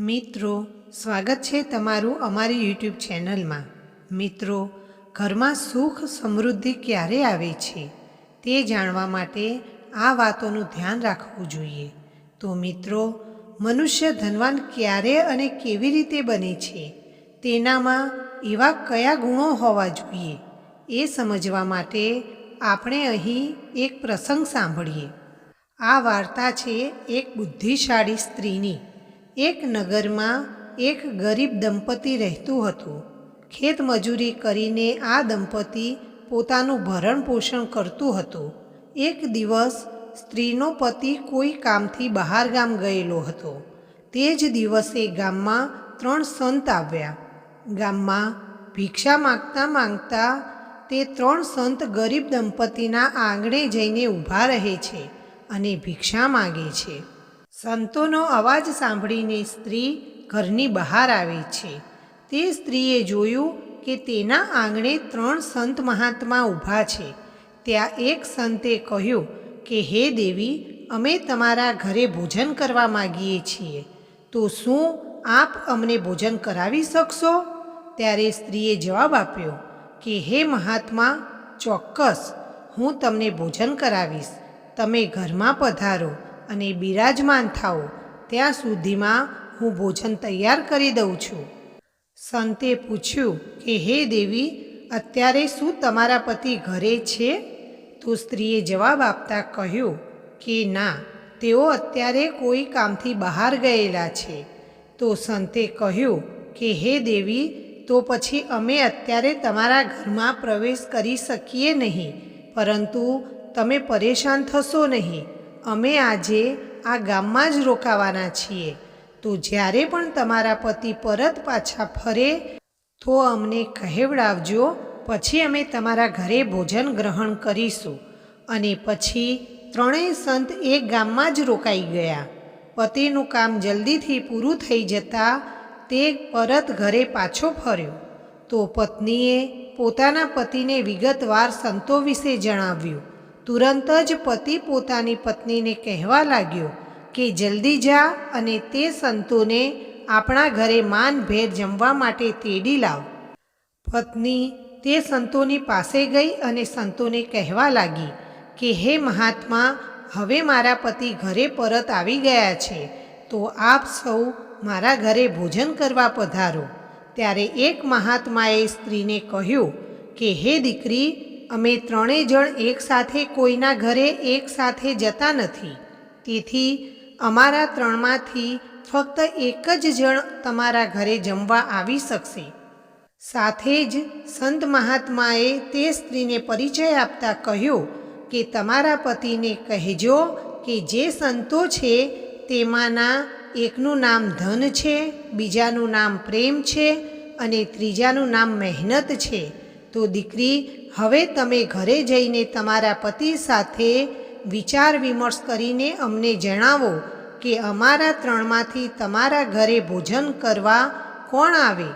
મિત્રો, સ્વાગત છે તમારું અમારી યુટ્યુબ ચેનલમાં મિત્રો, ઘરમાં સુખ સમૃદ્ધિ ક્યારે આવે છે તે જાણવા માટે આ વાતોનું ધ્યાન રાખવું જોઈએ. તો મિત્રો, મનુષ્ય ધનવાન ક્યારે અને કેવી રીતે બને છે તેનામાં એવા કયા ગુણો હોવા જોઈએ એ સમજવા માટે આપણે અહીં એક પ્રસંગ સાંભળીએ. આ વાર્તા છે એક બુદ્ધિશાળી સ્ત્રીની. એક નગરમાં એક ગરીબ દંપતી રહેતું હતું. ખેતમજૂરી કરીને આ દંપતી પોતાનું ભરણ પોષણ કરતું હતું. એક દિવસ સ્ત્રીનો પતિ કોઈ કામથી બહાર ગામ ગયેલો હતો. તે જ દિવસે ગામમાં ત્રણ સંત આવ્યા. ગામમાં ભિક્ષા માગતા માંગતા તે ત્રણ સંત ગરીબ દંપતીના આંગણે જઈને ઊભા રહે છે અને ભિક્ષા માગે છે. સંતોનો અવાજ સાંભળીને સ્ત્રી ઘરની બહાર આવે છે. તે સ્ત્રીએ જોયું કે તેના આંગણે ત્રણ સંત મહાત્મા ઊભા છે. ત્યાં એક સંતે કહ્યું કે, હે દેવી, અમે તમારા ઘરે ભોજન કરવા માગીએ છીએ. તો શું આપ અમને ભોજન કરાવી શકશો? ત્યારે સ્ત્રીએ જવાબ આપ્યો કે, હે મહાત્મા, ચોક્કસ, હું તમને ભોજન કરાવીશ. તમે ઘરમાં પધારો. અને બિરાજમાન થાઓ, ત્યાં સુધીમાં હું ભોજન તૈયાર કરી દઉં છું. સંતે પૂછ્યું કે, હે દેવી, અત્યારે શું તમારા પતિ ઘરે છે? તો સ્ત્રીએ જવાબ આપતા કહ્યું કે, ના, તેઓ અત્યારે કોઈ કામથી બહાર ગયેલા છે. તો સંતે કહ્યું કે, હે દેવી, તો પછી અમે અત્યારે તમારા ઘરમાં પ્રવેશ કરી શકીએ નહીં, પરંતુ તમે પરેશાન થશો નહીં. અમે આજે આ ગામમાં જ રોકાવાના છીએ. તો જ્યારે પણ તમારા પતિ પરત પાછા ફરે, તો અમને કહેવડાવજો, પછી અમે તમારા ઘરે ભોજન ગ્રહણ કરીશું. અને પછી ત્રણેય સંત એક ગામમાં જ રોકાઈ ગયા. પતિનું કામ જલ્દીથી પૂરું થઈ જતાં તે પરત ઘરે પાછો ફર્યો. તો પત્નીએ પોતાના પતિને વિગતવાર સંતો વિશે જણાવ્યું. તુરંત જ પતિ પોતાની પત્નીને કહેવા લાગ્યો કે જલ્દી જા અને તે સંતોને આપણા ઘરે માનભેર જમવા માટે તેડી લાવ. પત્ની તે સંતોની પાસે ગઈ અને સંતોને કહેવા લાગી કે, હે મહાત્મા, હવે મારા પતિ ઘરે પરત આવી ગયા છે, તો આપ સૌ મારા ઘરે ભોજન કરવા પધારો. ત્યારે એક મહાત્માએ સ્ત્રીને કહ્યું કે, હે દીકરી અમે ત્રણેય જણ એકસાથે કોઈના ઘરે એકસાથે જતા નથી. તેથી અમારા ત્રણમાંથી ફક્ત એક જ જણ તમારા ઘરે જમવા આવી શકશે. સાથે જ સંત મહાત્માએ તે સ્ત્રીને પરિચય આપતા કહ્યું કે તમારા પતિને કહેજો કે જે સંતો છે તેમાંના એકનું નામ ધન છે, બીજાનું નામ પ્રેમ છે અને ત્રીજાનું નામ મહેનત છે. તો દીકરી હવે તમે ઘરે જઈને તમારા પતિ સાથે વિચાર વિમર્શ કરીને અમને જણાવો કે અમારા ત્રણમાંથી તમારા ઘરે ભોજન કરવા કોણ આવે?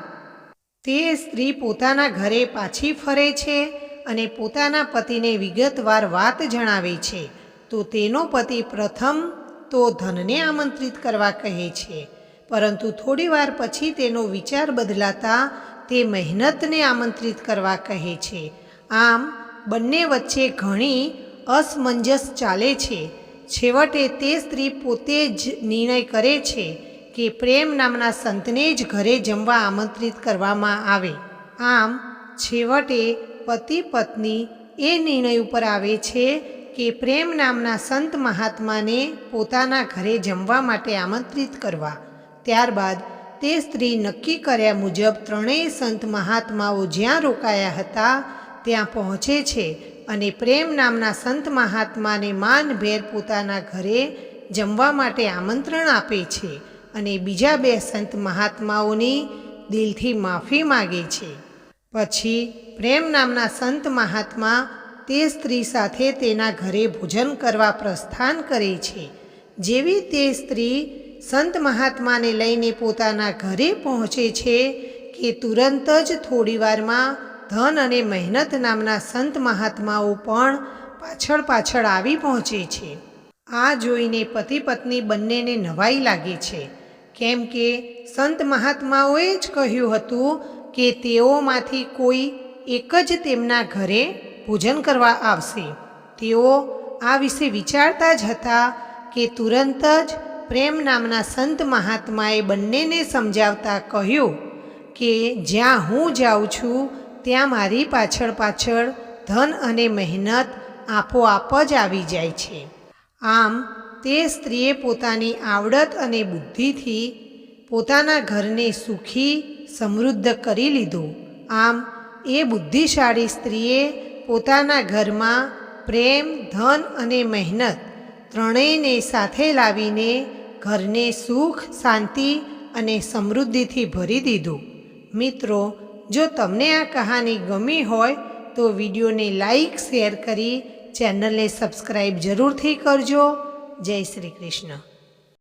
તે સ્ત્રી પોતાના ઘરે પાછી ફરે છે અને પોતાના પતિને વિગતવાર વાત જણાવે છે. તો તેનો પતિ પ્રથમ તો ધનને આમંત્રિત કરવા કહે છે. પરંતુ થોડીવાર પછી તેનો વિચાર બદલાતા તે મહેનતને આમંત્રિત કરવા કહે છે. આમ, બંને વચ્ચે ઘણી અસમંજસ ચાલે છે. છેવટે તે સ્ત્રી પોતે જ નિર્ણય કરે છે કે પ્રેમ નામના સંતને જ ઘરે જમવા આમંત્રિત કરવામાં આવે. આમ, છેવટે પતિ પત્ની એ નિર્ણય ઉપર આવે છે કે પ્રેમ નામના સંત મહાત્માને પોતાના ઘરે જમવા માટે આમંત્રિત કરવા. ત્યારબાદ તે સ્ત્રી નક્કી કર્યા મુજબ ત્રણેય સંત મહાત્માઓ જ્યાં રોકાયા હતા ત્યાં પહોંચે છે અને પ્રેમ નામના સંત મહાત્માને માનભેર પોતાના ઘરે જમવા માટે આમંત્રણ આપે છે અને બીજા બે સંત મહાત્માઓની દિલથી માફી માગે છે. પછી પ્રેમ નામના સંત મહાત્મા તે સ્ત્રી સાથે તેના ઘરે ભોજન કરવા પ્રસ્થાન કરે છે. જેવી તે સ્ત્રી સંત મહાત્માને લઈને પોતાના ઘરે પહોંચે છે કે તુરંત જ થોડીવારમાં ધન અને મહેનત નામના સંત મહાત્માઓ પણ પાછળ પાછળ આવી પહોંચે છે. આ જોઈને પતિ પત્ની બંનેને નવાઈ લાગે છે. કેમ કે સંત મહાત્માઓએ જ કહ્યું હતું કે તેઓમાંથી કોઈ એક જ તેમના ઘરે ભોજન કરવા આવશે. તેઓ આ વિશે વિચારતા જ હતા કે તુરંત જ પ્રેમ નામના સંત મહાત્માએ બંનેને સમજાવતા કહ્યું કે જ્યાં હું જાઉં છું ત્યાં મારી પાછળ પાછળ ધન અને મહેનત આપોઆપ જ આવી જાય છે. આમ તે સ્ત્રીએ પોતાની આવડત અને બુદ્ધિથી પોતાના ઘરને સુખી, સમૃદ્ધ કરી લીધું. આમ એ બુદ્ધિશાળી સ્ત્રીએ પોતાના ઘરમાં પ્રેમ, ધન અને મહેનત ત્રણેયને સાથે લાવીને ઘરને સુખ, શાંતિ અને સમૃદ્ધિથી ભરી દીધું. મિત્રો જો તમને આ કહાની ગમી હોય તો વિડીયોને લાઈક, શેર કરી ચેનલને સબસ્ક્રાઈબ જરૂરથી કરજો. જય શ્રી કૃષ્ણ.